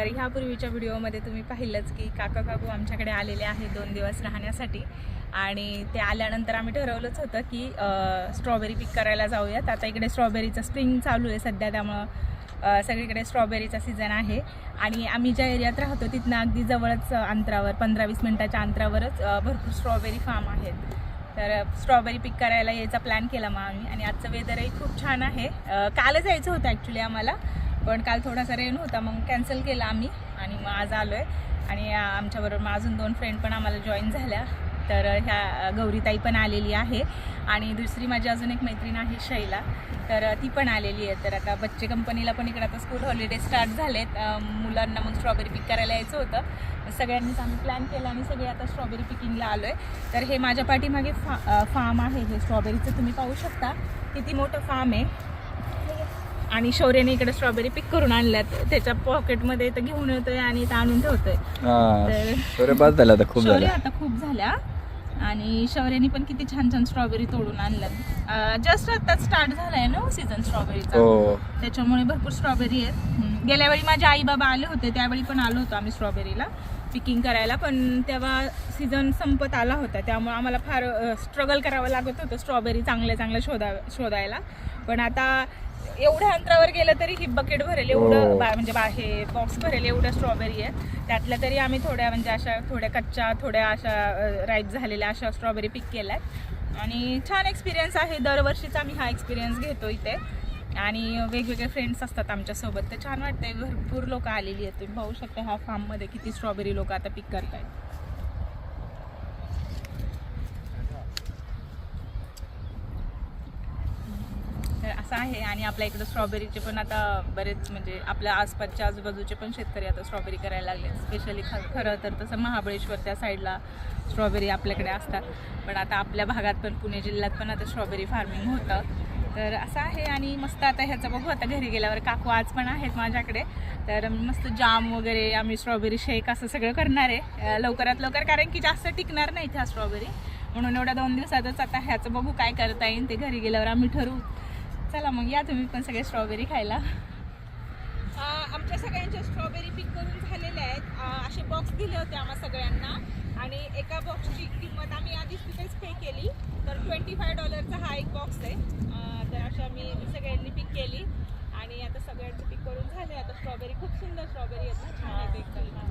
तर ह्यापूर्वीच्या व्हिडिओमध्ये तुम्ही पाहिलंच की काका काकू आमच्याकडे आलेले आहेत दोन दिवस राहण्यासाठी. आणि ते आल्यानंतर आम्ही ठरवलंच होतं की स्ट्रॉबेरी पिक करायला जाऊयात. आता इकडे स्ट्रॉबेरीचं स्प्रिंग चालू आहे सध्या त्यामुळं सगळीकडे स्ट्रॉबेरीचा सीझन आहे. आणि आम्ही ज्या एरियात राहतो तिथनं अगदी जवळच अंतरावर पंधरा वीस मिनटाच्या अंतरावरच भरपूर स्ट्रॉबेरी फार्म आहेत. तर स्ट्रॉबेरी पिक करायला यायचा प्लॅन केला मग आम्ही. आणि आजचं वेदरही खूप छान आहे. कालच यायचं होतं ॲक्च्युली आम्हाला. पण काल थोडासा रेन होता मग कॅन्सल केला आम्ही आणि मग आज आलो आहे आणि आमच्याबरोबर मग अजून दोन फ्रेंड पण आम्हाला जॉईन झाल्या. तर ह्या गौरीताई पण आलेली आहे. आणि दुसरी माझी अजून एक मैत्रीण आहे शैला. तर ती पण आलेली आहे. तर आता बच्चे कंपनीला पण इकडे आता स्कूल हॉलिडे स्टार्ट झालेत. मुलांना मग स्ट्रॉबेरी पिक करायला यायचं होतं. सगळ्यांनीच आम्ही प्लॅन केला आणि सगळे आता स्ट्रॉबेरी पिकिंगला आलो आहे तर हे माझ्या पाठीमागे फा फार्म आहे. हे स्ट्रॉबेरीचं तुम्ही पाहू शकता. किती मोठं फार्म आहे. आणि शौर्याने इकडे स्ट्रॉबेरी पिक करून आणल्यात. त्याच्या पॉकेटमध्ये तर घेऊन येतोय आणि इथं आणून ठेवतोय. तर- बस झालं आता खूप शौर्य झालं. आता खूप झाल्या आणि शौर्याने पण किती छान छान स्ट्रॉबेरी तोडून आणल्यात. जस्ट आता स्टार्ट झालाय ना सीझन स्ट्रॉबेरीचा हो. त्याच्यामुळे भरपूर स्ट्रॉबेरी आहेत. हम्म. गेल्या वेळी माझे आई बाबा आले होते त्यावेळी पण आलो होतो आम्ही स्ट्रॉबेरीला पिकिंग करायला. पण तेव्हा सीझन संपत आला होता त्यामुळे आम्हाला फार स्ट्रगल करावं लागत होतं स्ट्रॉबेरी चांगल्या चांगल्या शोधा शोधायला. पण आता एवढ्या अंतरावर गेलं तरी ही बकेट भरेल. एवढं हो. बा- म्हणजे बा हे बॉक्स भरेल एवढ्या स्ट्रॉबेरी आहेत त्यातल्या तरी आम्ही थोड्या म्हणजे अशा थोड्या कच्च्या थोड्या अशा राईट झालेल्या अशा स्ट्रॉबेरी पिक केल्या आणि छान एक्सपिरियन्स आहे. दरवर्षीचा आम्ही हा एक्सपिरियन्स घेतो इथे. आणि वेगवेगळे फ्रेंड्स असतात आमच्यासोबत तर छान वाटतंय. भरपूर लोक आलेली आहेत. तुम्ही पाहू शकता ह्या फार्ममध्ये किती स्ट्रॉबेरी लोक आता पिक करतायत तर असं आहे आणि आपल्या इकडं स्ट्रॉबेरीचे पण आता बरेच म्हणजे आपल्या आसपासच्या आजूबाजूचे पण शेतकरी आता स्ट्रॉबेरी करायला लागले स्पेशली ख खरं तर तसं महाबळेश्वर त्या साईडला स्ट्रॉबेरी आपल्याकडे असतात. पण आता आपल्या भागात पण पुणे जिल्ह्यात पण आता स्ट्रॉबेरी फार्मिंग होतं. तर असं आहे आणि मस्त आता ह्याचं बघू आता घरी गेल्यावर काकू आज पण आहेत माझ्याकडे. तर मस्त जाम वगैरे आम्ही स्ट्रॉबेरी शेक असं सगळं करणार आहे. लवकरात लवकर कारण की जास्त टिकणार नाही ह्या स्ट्रॉबेरी म्हणून एवढ्या दोन दिवसातच आता ह्याचं बघू काय करता येईल. ते घरी गेल्यावर आम्ही ठरवू. चला मग या तुम्ही पण सगळे स्ट्रॉबेरी खायला. आमच्या सगळ्यांच्या स्ट्रॉबेरी पिक करून झालेल्या आहेत. असे बॉक्स दिले होते आम्हा सगळ्यांना. आणि एका बॉक्सची किंमत आम्ही आधीच तिथेच पे केली. तर ट्वेंटी फाय डॉलरचा हा एक बॉक्स आहे. तर अशा मी सगळ्यांनी पिक केली. आणि आता सगळ्यांचे पिक करून झाले. आता स्ट्रॉबेरी खूप सुंदर स्ट्रॉबेरी आहेत ना. छान आहेत एकदम.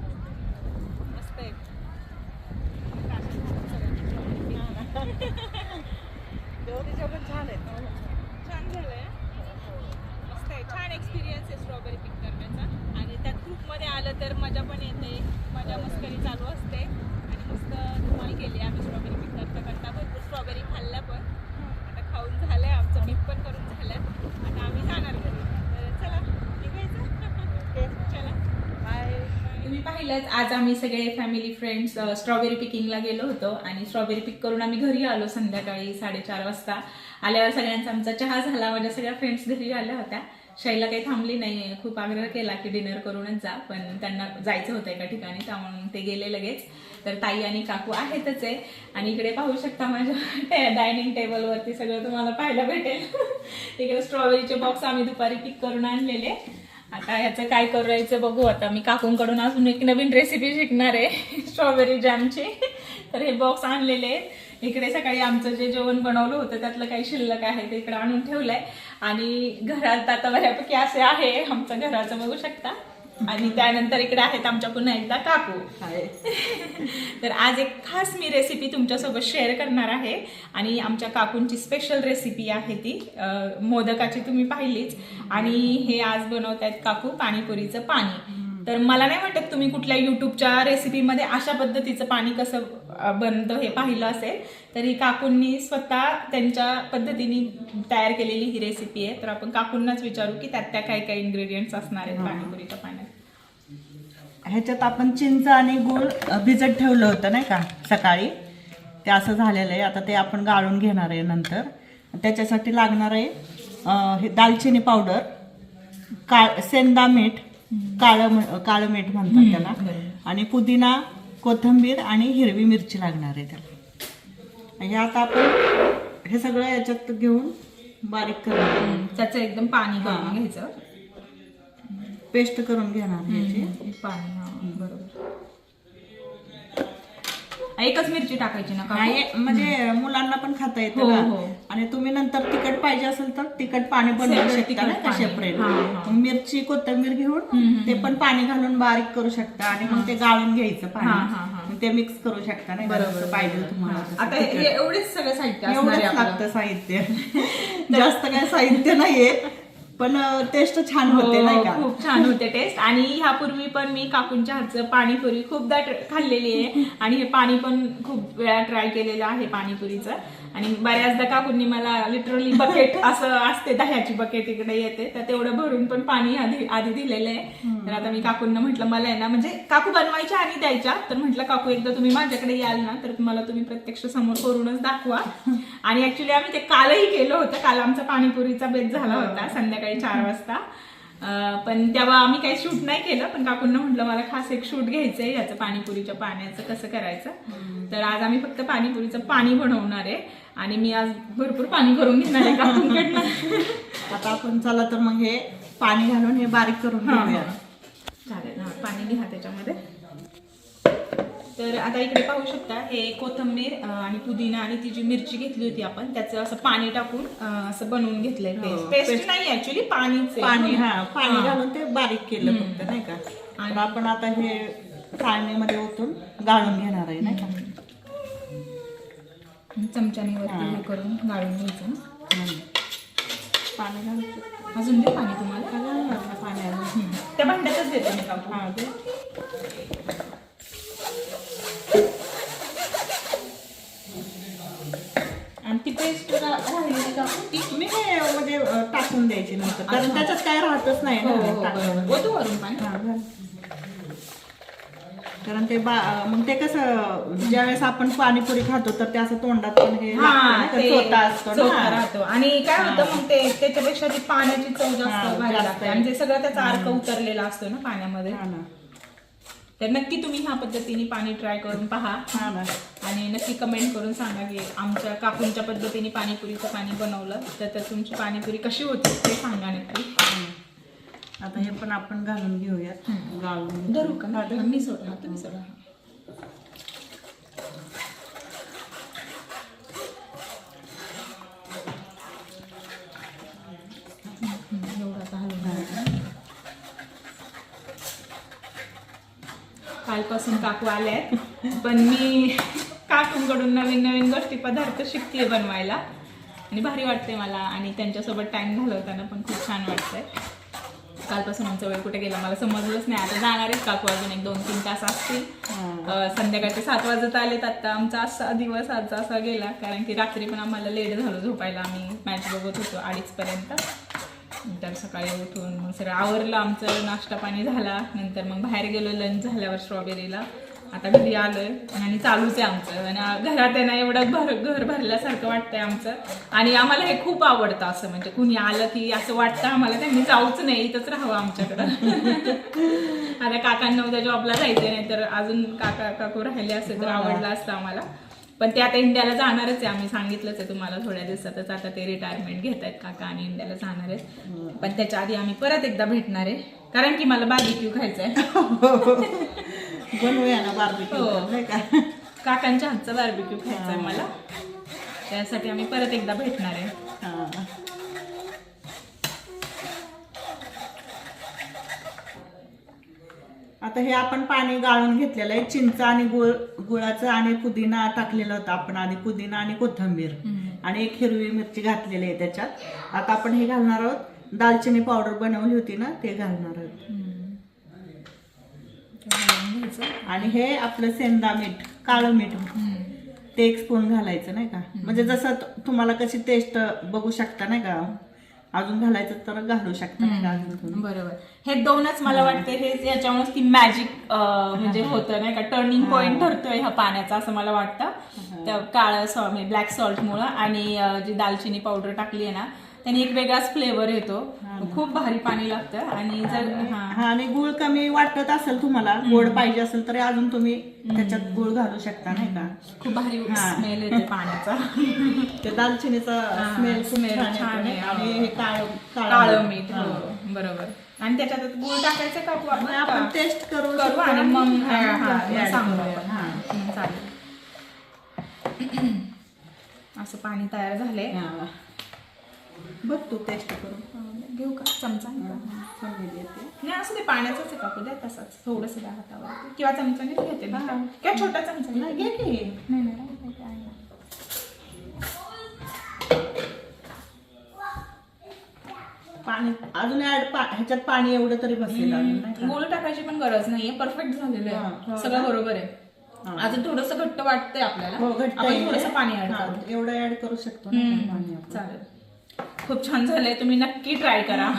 मस्त आहेत पण छान आहेत. झालंय मस्त आहे. छान एक्सपिरियन्स आहे स्ट्रॉबेरी पिक करण्याचा आणि त्या ग्रुपमध्ये आलं तर मजा पण येते. मजा मस्करी चालू असते. आणि मस्त धमाल केली आम्ही स्ट्रॉबेरी पिक करता करता. भरपूर स्ट्रॉबेरी खाल्ल्या पण. आता खाऊन झालंय. आमचं पिक पण करून झालं आता आम्ही जाणार घरी तर चला निघायचं चला बाय तुम्ही पाहिलंच आज आम्ही सगळे फॅमिली फ्रेंड्स स्ट्रॉबेरी पिकिंगला गेलो होतो आणि स्ट्रॉबेरी पिक करून आम्ही घरी आलो संध्याकाळी साडेचार वाजता. आल्यावर सगळ्यांचा आमचा चहा झाला माझ्या सगळ्या फ्रेंड्स घरी आल्या होत्या. शैला काही थांबली नाही खूप आग्रह केला की डिनर करूनच जा पण त्यांना जायचं होतं एका ठिकाणी त्यामुळे ते गेले लगेच. तर ताई आणि काकू आहेतच आहे. आणि इकडे पाहू शकता माझ्या डायनिंग टेबलवरती सगळं तुम्हाला पाहायला भेटेल. इकडे स्ट्रॉबेरीचे बॉक्स आम्ही दुपारी पिक करून आणलेले. आता ह्याचं काय करायचं बघू. आता मी काकूंकडून अजून एक नवीन रेसिपी शिकणार आहे स्ट्रॉबेरी जॅमची तर हे बॉक्स आणलेले इकडे सकाळी आमचं जे जेवण बनवलं होतं त्यातलं काही शिल्लक आहे ते इकडे आणून ठेवलंय. आणि घरात आता बऱ्यापैकी असे आहे. आमचं घराचं बघू शकता. आणि त्यानंतर इकडे आहेत आमच्या पुन्हा एकदा काकू तर आज एक खास मी रेसिपी तुमच्यासोबत शेअर करणार आहे. आणि आमच्या काकूंची स्पेशल रेसिपी आहे ती. मोदकाची तुम्ही पाहिलीच. आणि हे आज बनवत आहेत काकू पाणीपुरीचं पाणी. तर मला नाही वाटत तुम्ही कुठल्या युट्यूबच्या रेसिपीमध्ये अशा पद्धतीचं पाणी कसं बनतं हे पाहिलं असेल. तरी काकूंनी स्वतः त्यांच्या पद्धतीने तयार केलेली ही रेसिपी आहे. तर आपण काकूंनाच विचारू की त्यात त्या काय काय इन्ग्रेडियंट्स असणार आहेत पाणीपुरीच्या पाण्यात. ह्याच्यात आपण चिंच आणि गूळ भिजत ठेवलं होतं नाही का सकाळी. ते असं झालेलं आहे. आता ते आपण गाळून घेणार आहे नंतर. त्याच्यासाठी लागणार आहे हे दालचिनी पावडर काळ सेंदा मीठ काळं काळं मीठ म्हणतात त्याला. आणि पुदिना कोथिंबीर आणि हिरवी मिरची लागणार आहे त्याला. हे आता आपण हे सगळं याच्यात घेऊन बारीक करणार त्याचं एकदम पाणी करून घ्यायचं. पेस्ट करून घेणार हम्म, पाणी बरोबर. एकच मिरची टाकायची ना का नाही, म्हणजे मुलांना पण खाता येतं हो, ना हो. आणि तुम्ही नंतर तिखट पाहिजे असेल तर तिखट पाणी बनवू Separate शकता तिखट ना का पाणी. सेपरेट हा, हा. मिरची कोथिंबीर घेऊन ते पण पाणी घालून बारीक करू शकता आणि मग ते गाळून घ्यायचं हा, हा, हा. पाणी मग ते मिक्स करू शकता नाही? जसं पाहिजे तुम्हाला तसं आता हे एवढेच सगळं साहित्य असणार एवढंच आपलं. लागतं साहित्य जास्त काय साहित्य नाहीये पण टेस्ट छान होते नाही का? हो, खूप छान होते टेस्ट आणि ह्यापूर्वी पण मी काकूंच्या हातचं पाणीपुरी खूपदा खाल्लेली आहे. आणि हे पाणी पण खूप वेळा ट्राय केलेलं आहे पाणीपुरीचं. आणि बऱ्याचदा काकूंनी मला लिटरली बकेट असं असते दह्याची बकेट इकडे येते. तर तेवढं भरून पण पाणी आधी आधी दिलेलं आहे. तर आता मी काकूंना म्हटलं मला आहे ना म्हणजे काकू बनवायच्या आणि द्यायच्या तर म्हटलं काकू एकदा तुम्ही माझ्याकडे याल ना तर मला तुम्ही प्रत्यक्ष समोर करूनच दाखवा. आणि ऍक्च्युली आम्ही ते कालही केलं होतं. काल आमचा पाणीपुरीचा बेत झाला होता संध्याकाळी चार वाजता. पण तेव्हा आम्ही काही शूट नाही केलं पण काकूंना म्हटलं मला खास एक शूट घ्यायचंय याचं पाणीपुरीच्या पाण्याचं कसं करायचं? तर आज आम्ही फक्त पाणीपुरीचं पाणी बनवणार आहे आणि मी आज भरपूर पाणी करून घेणार आहे काकूंकडनं. आता आपण चला तर मग हे पाणी घालून हे बारीक करून घेऊया. चालेल हा पाणी घ्या त्याच्यामध्ये. तर आता इकडे पाहू शकता हे कोथंबीर आणि पुदिना आणि ती जी मिरची घेतली होती आपण त्याचं असं पाणी टाकून असं बनवून घेतलंय पेस्ट पेस्ट नाही ऍक्च्युली पाणीच आहे. पाणी हा पाणी हा. घालून ते बारीक केलं फक्त नाही का? आणि आपण आता हे चाळणीमध्ये ओतून गाळून घेणार आहे नाही का? चमच्याने वरती हे. करून गाळून घ्यायचं. पाणी घालून अजून दे पाणी तुम्हाला. पाणी अजून. त्या भांड्यातच देते मी ते पेस्ट राहिलेली काकू ती मी हे म्हणजे अं, टाकून द्यायची नंतर. कारण त्याच्यात काय राहतच नाही हो ना हो. बरोबर. ओतू वरून पाणी. हा, घाल. कारण ते बा मग ते कसं ज्यावेळेस आपण पाणीपुरी खातो तर ते असं तोंडात पण हे हा लागतं ना, ते ते चोथा असतो चोथा ना राहतो. आणि काय होतं मग ते त्याच्यापेक्षा ती पाण्याची चव हा, जास्त लागते. आणि ते सगळं त्याचा अर्क उतरलेला असतो ना पाण्यामध्ये. हा ना. तर नक्की तुम्ही ह्या पद्धतीने पाणी ट्राय करून पहा. हा ना आणि नक्की कमेंट करून सांगा की आमच्या काकूंच्या पद्धतीने पाणीपुरीचं पाणी बनवलं तर तर तुमची पाणीपुरी कशी होती ते सांगा नक्की. आता हे पण आपण घालून घेऊयात. गाळून धरू का? मी सोडा तुम्ही सोडा एवढा आता हलवून घ्यायचा. कालपासून काकू आल्यात पण मी काकूंकडून नवीन नवीन गोष्टी पदार्थ शिकते बनवायला. आणि भारी वाटते मला. आणि त्यांच्यासोबत टाइम घालवताना पण खूप छान वाटतंय. कालपासून आमचा वेळ कुठे गेला मला समजलंच नाही. आता जाणारच काकू अजून एक दोन तीन तास असतील. संध्याकाळचे सात वाजत आलेत आता. आमचा असा दिवस आजचा असा गेला. कारण की रात्री पण आम्हाला लेट झालं झोपायला. आम्ही मॅच बघत होतो अडीचपर्यंत. नंतर सकाळी उठून मग सगळं आवरलं आमचं नाश्ता पाणी झाला. नंतर मग बाहेर गेलो लंच झाल्यावर स्ट्रॉबेरीला आता घरी आलोय आणि चालूच आहे आमचं. आणि घरात आहे ना एवढं भर घर भरल्यासारखं वाटतंय आमचं. आणि आम्हाला हे खूप आवडतं असं म्हणजे कुणी आलं की असं वाटतं आम्हाला त्यांनी जाऊच नाही इथंच राहावं आमच्याकडं. आता काकांना उद्या जॉबला जायचं नाही तर अजून काका काकू राहिले असते तर आवडलं असतं आम्हाला. पण ते आता इंडियाला जाणारच आहे. आम्ही सांगितलंच आहे तुम्हाला थोड्या दिवसातच आता ते रिटायरमेंट घेत आहेत काका आणि इंडियाला जाणार आहेत. पण त्याच्या आधी आम्ही परत एकदा भेटणार आहे. कारण की मला बार्बिक्यू खायचा आहे बनवूया ना बार्बिक्यू हो. काकांच्या हातचा बार्बिक्यू खायचा आहे मला. त्यासाठी आम्ही परत एकदा भेटणार आहे. आता हे आपण पाणी गाळून घेतलेलं आहे. चिंच आणि गुळ गुळाचं आणि पुदिना टाकलेलं होतं आपण आधी पुदिना आणि कोथिंबीर. आणि एक हिरवी मिरची घातलेली आहे त्याच्यात. आता आपण हे घालणार आहोत. दालचिनी पावडर बनवली होती ना ते घालणार आहोत. आणि हे आपलं सेंदा मीठ काळं मीठ. ते एक स्पून घालायचं नाही का? म्हणजे जसं तुम्हाला कशी टेस्ट बघू शकता नाही का? अजून घालायचं तर घालू शकता नाही का अजून तुम्ही. बरोबर. हे दोनच मला वाटते हे याच्यामुळे ती मॅजिक म्हणजे होतं नाही का? टर्निंग पॉइंट ठरतोय ह्या पाण्याचा असं मला वाटतं. त्या काळं सॉ ब्लॅक सॉल्ट मुळे आणि अं, जी दालचिनी पावडर टाकली आहे ना त्याने एक वेगळाच फ्लेवर येतो. खूप भारी पाणी लागतं आणि जर हा. हा आणि गुळ कमी वाटत असेल तुम्हाला गोड पाहिजे असेल तर अजून तुम्ही त्याच्यात गुळ घालू शकता नाही का? खूप भारी हा. स्मेल येते पाण्याचा. ते दालचिनीचा स्मेल smell छान आहे? आणि हे काळं काळं मीठ. हो बरोबर. आणि त्याच्यात गुळ टाकायचं का आपण? आपण का? टेस्ट करू करू शकतो आणि मग हा, हा, हा, add मग सांगू करूया. आपण. हा. हम्म, चालेल. असं पाणी तयार झालंय. हा. बघ तू टेस्ट करून. घेऊ का? चमचा का? नाही असं ते पाण्याचंच आहे कापू द्या तसंच. थोडंसं द्या हातावर किंवा चमचाने घेते का? किंवा छोटा चमचा नाही घे की. नाही नाही. पाणी अजून ऍड ह्याच्यात पाणी एवढं तरी बसेल का? गुळ टाकायची पण गरज नाहीये. परफेक्ट झालेलं. आहे. सगळं बरोबर आहे. अजून थोडस घट्ट वाटतंय आपल्याला. हो आपण. थोडंसं पाणी ऍड एवढं ऍड करू शकतो ना पाणी. चालेल. खूप छान झालंय. तुम्ही नक्की ट्राय करा.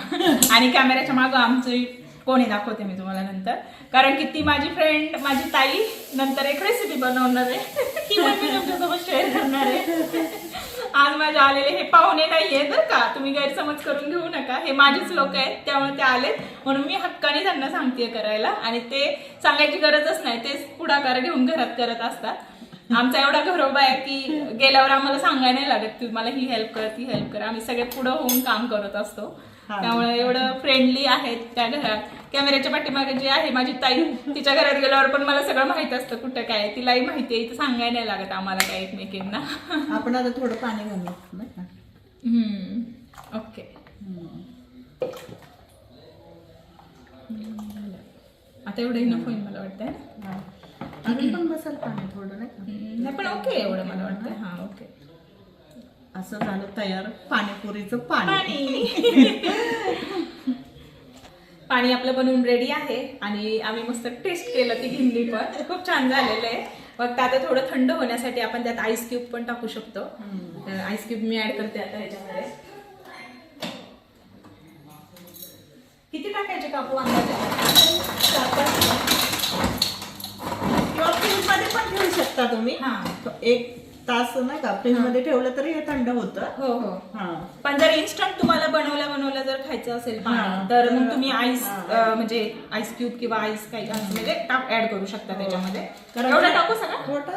आणि कॅमेऱ्याच्या मागं आमची कोणी दाखवते मी तुम्हाला नंतर. कारण की ती माझी फ्रेंड माझी ताई नंतर एक रेसिपी बनवणार आहे. ती पण मी तुमच्यासोबत शेअर करणार आहे. आज माझे आलेले हे पाहुणे नाहीये बरं का. तुम्ही गैरसमज करून घेऊ नका. हे माझेच लोक आहेत त्यामुळे ते आलेत. म्हणून मी हक्काने त्यांना सांगतेय करायला. आणि ते सांगायची गरजच नाही. ते पुढाकार घेऊन घरात करत असतात. आमचा एवढा घरोबा आहे की गेल्यावर आम्हाला सांगायला नाही लागत की मला ही हेल्प कर ती हेल्प कर आम्ही सगळे पुढं होऊन काम करत असतो. त्यामुळे एवढं फ्रेंडली आहेत त्या घरात कॅमेऱ्याच्या पाठीमागे जी आहे माझी ताई तिच्या घरात गेल्यावर पण मला सगळं माहीत असतं कुठं काय. तिलाही माहिती आहे इथं सांगायला नाही लागत आम्हाला काय एकमेकींना आपण आता थोडं पाणी घालू हम्म. ओके. आता एवढं इनफ होईल मला वाटतंय हा. अजून पण बसेल पाणी थोडं नाही नाही पण ओके एवढं मला वाटतंय हा ओके असं झालं तयार. पाणीपुरीचं पाणी. पाणी. आपलं बनवून रेडी आहे आणि आम्ही मस्त टेस्ट केलं ती हिंदी पण. खूप छान झालेलं आहे. फक्त आता थोडं थंड होण्यासाठी आपण त्यात आईस क्यूब पण टाकू शकतो. आईस क्यूब मी ऍड करते आता ह्याच्यामध्ये किती टाकायचे कापू अंदाजे चार पाच? किंवा फ्रीजमध्ये पण ठेवू शकता तुम्ही. हा. एक तास नाही का फ्रीजमध्ये ठेवलं तरी हे थंड होतं. हो हो. हा. पण जर इन्स्टंट तुम्हाला बनवल्या बनवल्या जर खायचं असेल हा. तर मग तुम्ही आईस हा. म्हणजे आईस क्यूब किंवा आईस काही असं म्हणजे ऍड करू शकता त्याच्यामध्ये. कारण एवढं टाकू सगळं? थोडं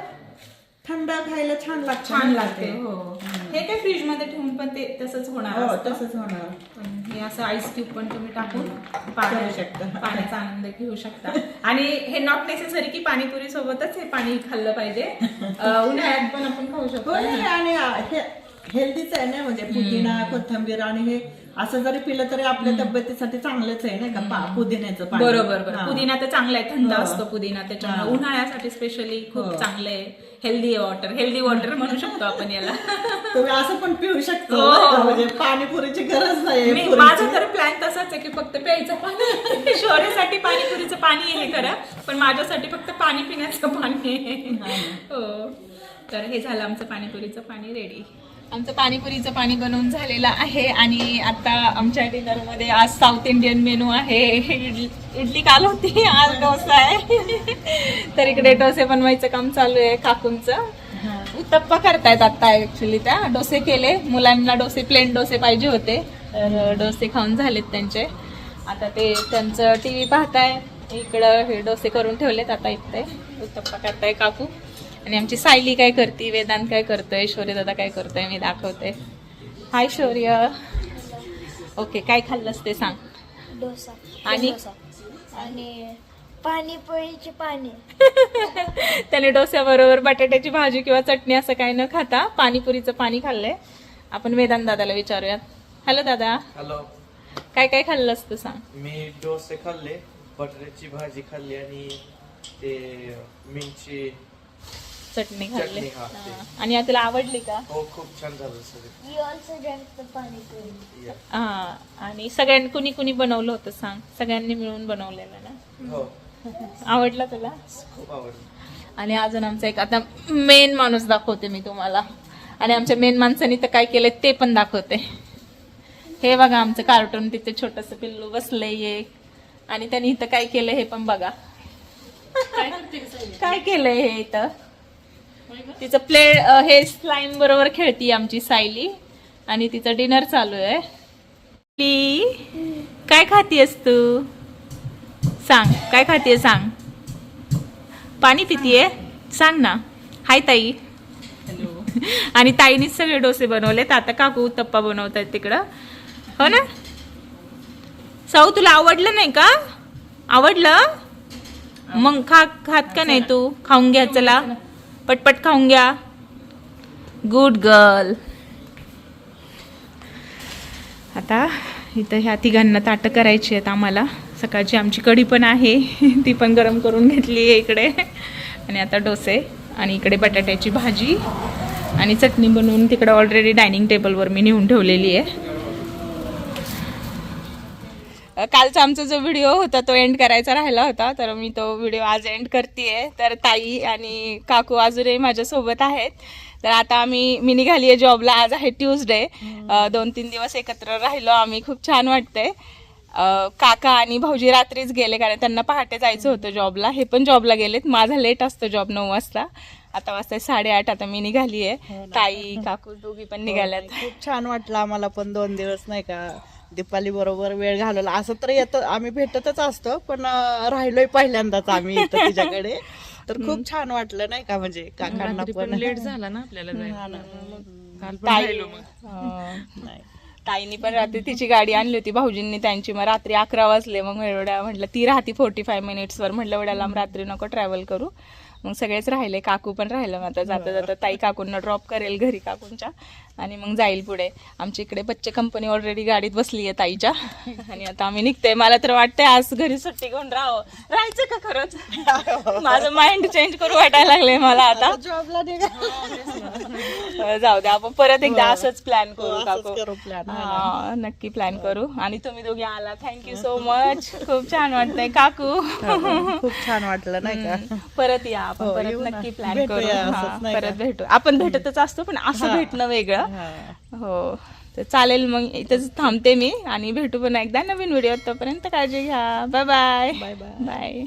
थंड खायला छान लागतं छान लागते ते. हो. हे. काय फ्रीजमध्ये ठेवून पण ते तसंच होणार हो. तसंच होणार. पण हे असं आईस क्यूब पण तुम्ही टाकून करू पाण्या- शकता. पाण्याचा आनंद घेऊ शकता. आणि हे नॉट नेसेसरी की पाणीपुरी सोबतच हे पाणी खाल्लं पाहिजे. उन्हाळ्यात पण आपण खाऊ शकतो हो आणि हे हेल्दीच आहे ना म्हणजे पुदिना कोथिंबीर आणि हे असं जरी पिलं तरी आपल्या तब्येतीसाठी चांगलंच आहे नाही का? पुदिन्याचं पाणी. बरोबर बरोबर. पुदिना तर चांगला आहे थंड हो. असतो पुदिना त्याच्यामुळे. उन्हाळ्यासाठी स्पेशली खूप हो. चांगलं आहे. हेल्दी वॉटर हेल्दी वॉटर म्हणू शकतो आपण याला. तुम्ही असं पण पिऊ शकतो हो. म्हणजे पाणीपुरीची गरज नाही. माझं तर प्लॅन तसाच आहे की फक्त प्यायचं पाणी. शौर्यासाठी पाणीपुरीचं पाणी आहे खरं पण माझ्यासाठी फक्त पाणी पिण्याचं पाणी आहे. हो तर हे झालं आमचं पाणीपुरीचं पाणी रेडी आमचं पाणीपुरीचं पाणी बनवून झालेलं आहे आणि आता आमच्या डिनरमध्ये आज साऊथ इंडियन मेनू आहे. इडली इडली काल होती आज डोसा आहे. तर इकडे डोसे बनवायचं काम चालू आहे काकूंचं. उत्तप्पा करतायत आता ऍक्च्युली त्या. डोसे केले. मुलांना डोसे प्लेन डोसे पाहिजे होते. तर डोसे खाऊन झालेत त्यांचे. आता ते त्यांचं टी व्ही पाहताय. इकडं हे डोसे करून ठेवलेत आता इथे उत्तप्पा करताय काकू. आणि आमची सायली काय करते वेदांत काय करतोय शौर्य दादा काय करतोय मी दाखवते. हाय शौर्य. ओके काय खाल्लंस ते सांग. डोसा आणि? डोसा. आणि पाणीपुरीचे पाणी त्याने डोस्याबरोबर बटाट्याची भाजी किंवा चटणी असं काही न खाता पाणीपुरीचं पाणी खाल्लंय. आपण वेदांत दादाला विचारूयात. हॅलो दादा. हॅलो काय काय खाल्लंस तू सांग. मी डोसे खाल्ले बटाट्याची भाजी खाल्ली आणि ते मिरची चटणी खाल्ली चटणी, हा, ते. हा. आणि तुला आवडली का? हो खूप छान झालं सगळं. हा. आणि सगळ्यांनी कुणी कुणी बनवलं होतं सांग? सगळ्यांनी मिळून बनवलेलं ना? हो. आवडलं तुला? खूप आवडलं. आणि अजून आमचा एक आता मेन माणूस दाखवते मी तुम्हाला. आणि आमच्या मेन माणसाने तर काय केलंय ते पण दाखवते. हे बघा आमचं कार्टून तिथे छोटस पिल्लू बसलंय एक. आणि त्यांनी इथं काय केलंय हे पण बघा. काय केलंय हे इथं? तिचं प्ले हे स्लाईम बरोबर खेळती आमची सायली. आणि तिचं डिनर चालू आहे. ली, काय खातीयस तू? सांग काय खातीये सांग. पाणी पितीये? सांग ना. हाय ताई. आणि ताईनीच सगळे डोसे बनवलेत. आता काकू उत्तप्पा बनवतात तिकडं. हो ना? साऊ तुला आवडलं नाही का? आवडलं? मग खा खात का नाही तू? खाऊन घ्या चला. पटपट खाऊन घ्या. गुड गर्ल आता इथं ह्या तिघांना ताटं करायची आहेत आम्हाला. सकाळची आमची कढी पण आहे. ती पण गरम करून घेतली आहे इकडे. आणि आता डोसे आणि इकडे बटाट्याची भाजी आणि चटणी बनवून तिकडं ऑलरेडी डायनिंग टेबलवर मी नेऊन ठेवलेली आहे. कालचा आमचा जो व्हिडिओ होता तो एंड करायचा राहिला होता तर मी तो व्हिडिओ आज एंड करते तर ताई आणि काकू अजूनही माझ्यासोबत आहेत. तर आता आम्ही मी निघाली आहे जॉबला. आज आहे ट्यूजडे दोन तीन दिवस एकत्र राहिलो. आम्ही खूप छान वाटतंय. काका आणि भाऊजी रात्रीच गेले कारण त्यांना पहाटे जायचं होतं जॉबला. हे पण जॉबला गेलेत. माझा लेट असतो जॉब नऊ वाजता. आता वाजता साडेआठ. आता मी निघाली आहे ताई काकू दोघी पण निघाल्यात. खूप छान वाटलं आम्हाला पण दोन दिवस नाही का? दीपाली बरोबर वेळ घालवला. असं तर येतं आम्ही भेटतच असतो पण राहिलोय पहिल्यांदाच आम्ही इथं तिच्याकडे. तर खूप छान वाटलं नाही का? म्हणजे काकांना पण लेट झाला ना आपल्याला ताईनी पण रात्री तिची गाडी आणली होती भाऊजींनी त्यांची. मग रात्री अकरा वाजले मग एवढ्या म्हटलं ती राहती फोर्टी फाय मिनिट्सवर म्हटलं एवढ्या लांब रात्री नको ट्रॅव्हल करू. मग सगळेच राहिले काकू पण राहिलं मग आता जाता जाता ताई काकूंना ड्रॉप करेल घरी काकूंच्या. आणि मग जाईल पुढे. आमच्या इकडे बच्चे कंपनी ऑलरेडी गाडीत बसली आहे ताईच्या. आणि आता आम्ही निघते मला तर वाटतंय आज घरी सुट्टी घेऊन राहावं. राहायचं का खरंच? माझं माइंड चेंज करू वाटायला लागले मला आता. जॉबला जाऊ दे आपण परत एकदा असंच प्लॅन करू काकू. करू plan. हा नक्की प्लॅन करू. आणि तुम्ही दोघे आला थँक्यू सो मच खूप छान वाटतंय काकू. खूप छान वाटलं नाही का? परत या आपण हो, परत. नक्की प्लॅन करू. हा, परत? भेटू. आपण भेटतच असतो पण असं भेटणं वेगळं. हा. हो तर चालेल मग इथंच थांबते मी आणि भेटू पण एकदा नवीन व्हिडिओ तोपर्यंत काळजी घ्या. Bye bye. बाय